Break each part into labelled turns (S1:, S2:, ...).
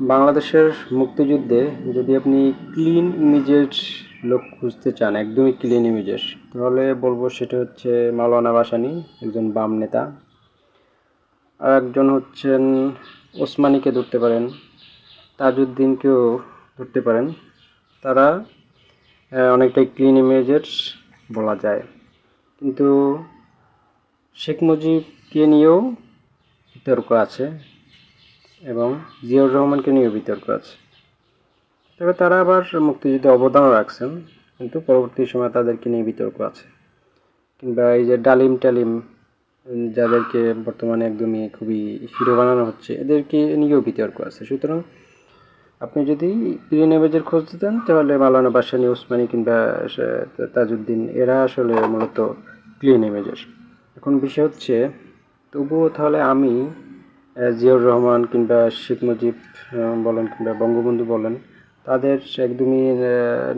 S1: বাংলাদেশের মুক্তিযুদ্ধে যদি আপনি ক্লিন ইমেজের লোক খুঁজতে চান, একদমই ক্লিন ইমেজের তাহলে বলব সেটা হচ্ছে মাওলানা বাসানি একজন বাম নেতা। আর একজন হচ্ছেন ওসমানীকে ধরতে পারেন, তাজউদ্দিনকেও ধরতে পারেন। তারা অনেকটাই ক্লিন ইমেজের বলা যায়। কিন্তু শেখ মুজিবকে নিয়েও বিতর্ক আছে। এবং জিয়াউর রহমানকে নিয়েও বিতর্ক আছে। তবে তারা আবার মুক্তিযুদ্ধে অবদানও রাখছেন, কিন্তু পরবর্তী সময় তাদেরকে নিয়ে বিতর্ক আছে। কিংবা এই যে ডালিম টালিম, যাদেরকে বর্তমানে একদমই খুবই হিরো বানানো হচ্ছে, এদেরকে নিয়েও বিতর্ক আছে। সুতরাং আপনি যদি ক্লিন ইমেজের খোঁজ দিতেন তাহলে মাওলানা বাসানি ওসমানী কিংবা তাজউদ্দিন, এরা আসলে মূলত ক্লিন ইমেজের এখন বিষয় হচ্ছে, তবুও তাহলে আমি জিয়াউর রহমান কিংবা শেখ মুজিব বলেন কিংবা বঙ্গবন্ধু বলেন, তাদের একদমই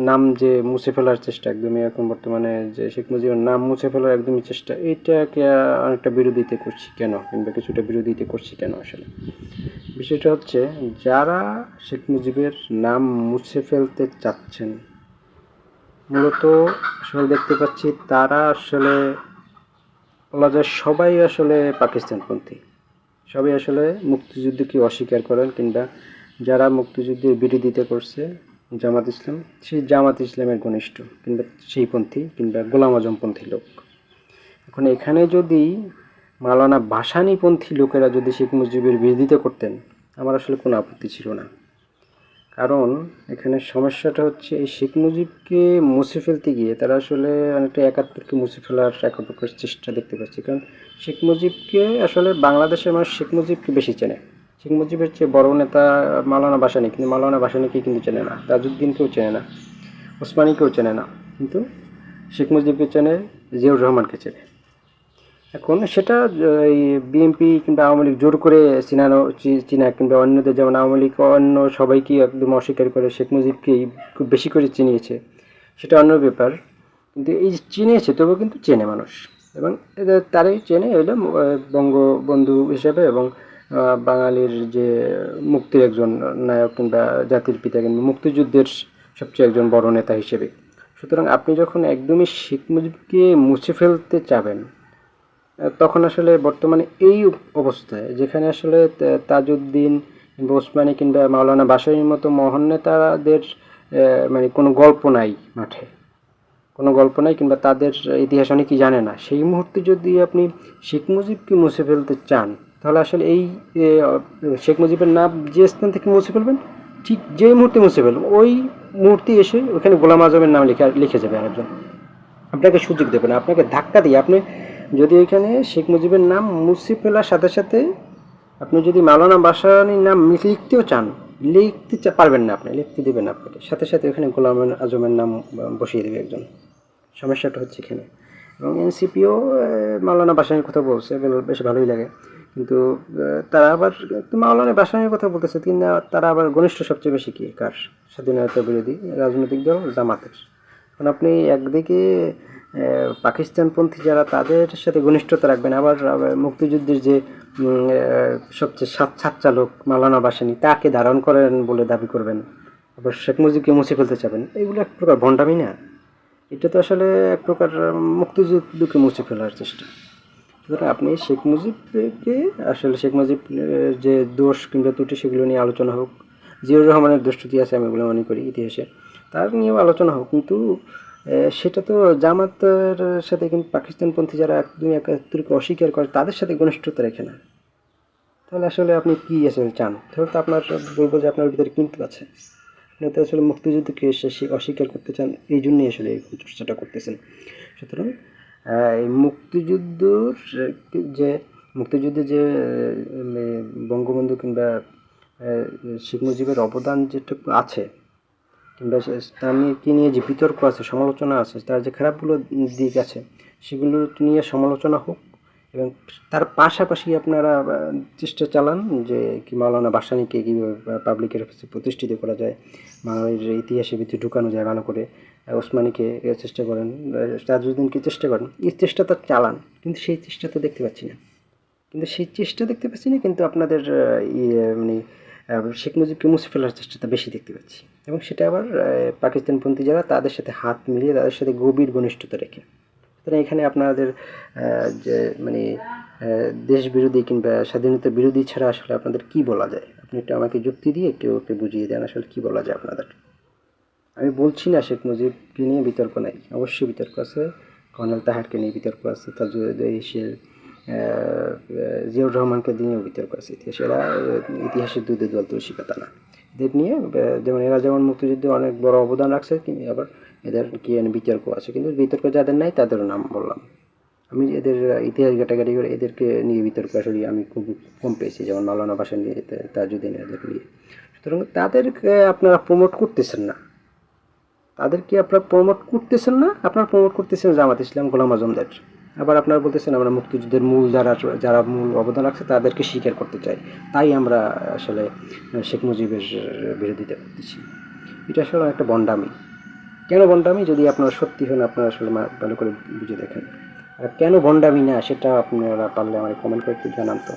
S1: নাম যে মুছে ফেলার চেষ্টা, একদমই এখন বর্তমানে যে শেখ মুজিবের নাম মুছে ফেলার একদমই চেষ্টা এইটাকে অনেকটা বিরোধিতা করছি কেন? কিংবা কিছুটা বিরোধিতা করছি কেন আসলে? বিষয়টা হচ্ছে, যারা শেখ মুজিবের নাম মুছে ফেলতে চাচ্ছেন, মূলত আসলে দেখতে পাচ্ছি তারা আসলে বলা যায় সবাই আসলে পাকিস্তানপন্থী। সবাই আসলে মুক্তিযুদ্ধকে অস্বীকার করেন কিংবা যারা মুক্তিযুদ্ধের বিরোধিতা করছে, জামাত ইসলাম, সেই জামাত ইসলামের ঘনিষ্ঠ কিংবা সেই পন্থী কিংবা গোলাম আজমপন্থী লোক। এখন এখানে যদি মালানা ভাসানীপন্থী লোকেরা যদি শেখ মুজিবের বিরোধিতা করতেন, আমার আসলে কোনো আপত্তি ছিল না। কারণ এখানে সমস্যাটা হচ্ছে এই শেখ মুজিবকে মুছে ফেলতে গিয়ে তারা আসলে অনেকটা একাত্তরকে মুছে ফেলার একা চেষ্টা দেখতে পাচ্ছি। কারণ শেখ মুজিবকে আসলে বাংলাদেশের মানুষ শেখ মুজিবকে বেশি চেনে। শেখ মুজিবের চেয়ে বড় নেতা মাওলানা ভাসানী কিন্তু মাওলানা বাসানিকে কিন্তু চেনে না। তাজউদ্দিনকেও চেনে না, ওসমানীকেও চেনে না। কিন্তু শেখ মুজিবকে চেনে জিয়াউর রহমানকে চেনে। এখন সেটা এই বিএনপি কিংবা আওয়ামী লীগ জোর করে চিনানো চীনা কিংবা অন্যদের, যেমন আওয়ামী লীগ অন্য সবাইকে একদম অস্বীকার করে শেখ মুজিবকেই খুব বেশি করে চিনিয়েছে, সেটা অন্য ব্যাপার। কিন্তু এই চিনিয়েছে তবুও কিন্তু চেনে মানুষ। এবং তারাই চেনে হলো বঙ্গবন্ধু হিসেবে এবং বাঙালির যে মুক্তির একজন নায়ক কিংবা জাতির পিতা কিংবা মুক্তিযুদ্ধের সবচেয়ে একজন বড় নেতা হিসেবে। সুতরাং আপনি যখন একদমই শেখ মুজিবকে মুছে ফেলতে চাবেন তখন আসলে বর্তমানে এই অবস্থায়, যেখানে আসলে তাজউদ্দিন কিংবা ওসমানী কিংবা মাওলানা বাসাইয়ের মতো মহান নেতাদের মানে কোনো গল্প নাই মাঠে। কোনো গল্প নাই কিংবা তাদের ইতিহাস অনেকেই জানে না। সেই মুহূর্তে যদি আপনি শেখ মুজিবকে মুছে ফেলতে চান, তাহলে আসলে এই শেখ মুজিবের নাম যে স্থান থেকে মুছে ফেলবেন, ঠিক যে মুহূর্তে মুছে ফেলবেন, ওই মুহূর্তে এসে ওখানে গোলাম আজমের নাম লিখে লিখে যাবে আরেকজন। আপনাকে সুযোগ দেবে না, আপনাকে ধাক্কা দিয়ে আপনি যদি এখানে শেখ মুজিবের নাম মুছে ফেলার সাথে সাথে আপনি যদি মাওলানা বাসানির নাম লিখতেও চান, লিখতে পারবেন না আপনি, লিখতে দেবেন আপনাকে। সাথে সাথে এখানে গোলাম আজমের নাম বসিয়ে দেবে একজন। সমস্যাটা হচ্ছে এখানে। এবং এনসিপিও মাওলানা বাসানির কথা বলছে বেশ- ভালোই লাগে। কিন্তু তারা আবার মাওলানা বাসানির কথা বলতেছে কিন্তু তারা আবার ঘনিষ্ঠ সবচেয়ে বেশি কি? কার? স্বাধীনতা বিরোধী রাজনৈতিক দল জামাতের। কারণ আপনি একদিকে পাকিস্তানপন্থী যারা, তাদের সাথে ঘনিষ্ঠতা রাখবেন। আবার মুক্তিযুদ্ধের যে সবচেয়ে সাত সাচ্চা লোক, মাওলানা বাসানি, তাকে ধারণ করেন বলে দাবি করবেন। আবার শেখ মুজিবকে মুছে ফেলতে চাবেন। এগুলো এক প্রকার ভণ্ডামি না। এটা তো আসলে এক প্রকার মুক্তিযুদ্ধকে মুছে ফেলার চেষ্টা। সুতরাং আপনি শেখ মুজিবকে, আসলে শেখ মুজিব যে দোষ কিংবা ত্রুটি, সেগুলো নিয়ে আলোচনা হোক। জিয়াউর রহমানের দোষ আছে, আমি এগুলো মনে করি ইতিহাসে। তার নিয়েও আলোচনা হোক। কিন্তু সেটা তো জামাতের সাথে কিন্তু পাকিস্তানপন্থী যারা একদমই একাত্তরকে অস্বীকার করে, তাদের সাথে ঘনিষ্ঠতা রেখে না। তাহলে আসলে আপনি কি আসলে চান? তাহলে তো আপনার, বলব যে আপনার ভিতরে কিন্তু আছে? আপনি তো আসলে মুক্তিযুদ্ধকে অস্বীকার করতে চান, এই জন্যই আসলে এই চর্চাটা করতেছেন। সুতরাং এই মুক্তিযুদ্ধর যে মুক্তিযুদ্ধে যে বঙ্গবন্ধু কিংবা শেখ মুজিবের অবদান যেটুকু আছে কিংবা কী নিয়ে যে বিতর্ক আছে সমালোচনা আছে তার যে খারাপগুলো দিক আছে সেগুলো নিয়ে সমালোচনা হোক এবং তার পাশাপাশি আপনারা চেষ্টা চালান যে কি মাওলানা বাসানিকে কীভাবে পাবলিকের কাছে প্রতিষ্ঠিত করা যায় বাঙালির ইতিহাসের ভিতরে ঢুকানো যায় ভালো করে ওসমানীকে চেষ্টা করেন আহ, তাজউদ্দিনকে চেষ্টা করেন। এই চেষ্টা তার চালান কিন্তু সেই চেষ্টা তো দেখতে পাচ্ছি না। কিন্তু সেই চেষ্টা দেখতে পাচ্ছি না কিন্তু আপনাদের ইয়ে মানে শেখ মুজিবকে মুছে ফেলার চেষ্টাটা বেশি দেখতে পাচ্ছি। এবং সেটা আবার পাকিস্তানপন্থী যারা, তাদের সাথে হাত মিলিয়ে, তাদের সাথে গভীর ঘনিষ্ঠতা রেখে। সুতরাং এখানে আপনাদের যে মানে দেশ বিরোধী কিংবা স্বাধীনতা বিরোধী ছাড়া আসলে আপনাদের কি বলা যায়? আপনি একটু আমাকে যুক্তি দিয়ে একটু ওকে বুঝিয়ে দেন, আসলে কি বলা যায় আপনাদের? আমি বলছি না শেখ মুজিবকে নিয়ে বিতর্ক নাই। অবশ্যই বিতর্ক আছে, কর্নেল তাহারকে নিয়ে বিতর্ক আছে তাজুদ্দেশের জিয়াউর রহমানকে নিয়েও বিতর্ক আছে ইতিহাসে। এরা আহ, ইতিহাসের দুধে দল তুলসী পাতা না এদের নিয়ে যেমন এরা যেমন মুক্তিযুদ্ধে অনেক বড় অবদান রাখছে কিন্তু আবার এদের কি বিতর্ক আছে। কিন্তু বিতর্ক যাদের নাই তাদেরও নাম বললাম। আমি এদের ইতিহাস ঘাটাঘাটি করে এদেরকে নিয়ে বিতর্ক আসলে আমি খুব কম পেয়েছি যেমন মালানা ভাষা নিয়ে তাজুদ্দিন এদেরকে নিয়ে। সুতরাং তাদেরকে আপনারা প্রমোট করতেছেন না। তাদেরকে আপনারা প্রমোট করতেছেন না? আপনারা প্রমোট করতেছেন জামাত ইসলাম গোলাম আজমদের। আবার আপনারা বলতেছেন আমরা মুক্তিযুদ্ধের মূল যারা যারা মূল অবদান রাখছে তাদেরকে স্বীকার করতে চাই। তাই আমরা আসলে শেখ মুজিবের বিরোধিতা করতেছি। এটা আসলে একটা বন্ডামি। কেন বন্ডামি? যদি আপনারা সত্যি হন, আপনারা আসলে ভালো করে বুঝে দেখেন। আর কেন বন্ডামি না, সেটা আপনারা পারলে আমার কমেন্ট করে একটু জানান তো।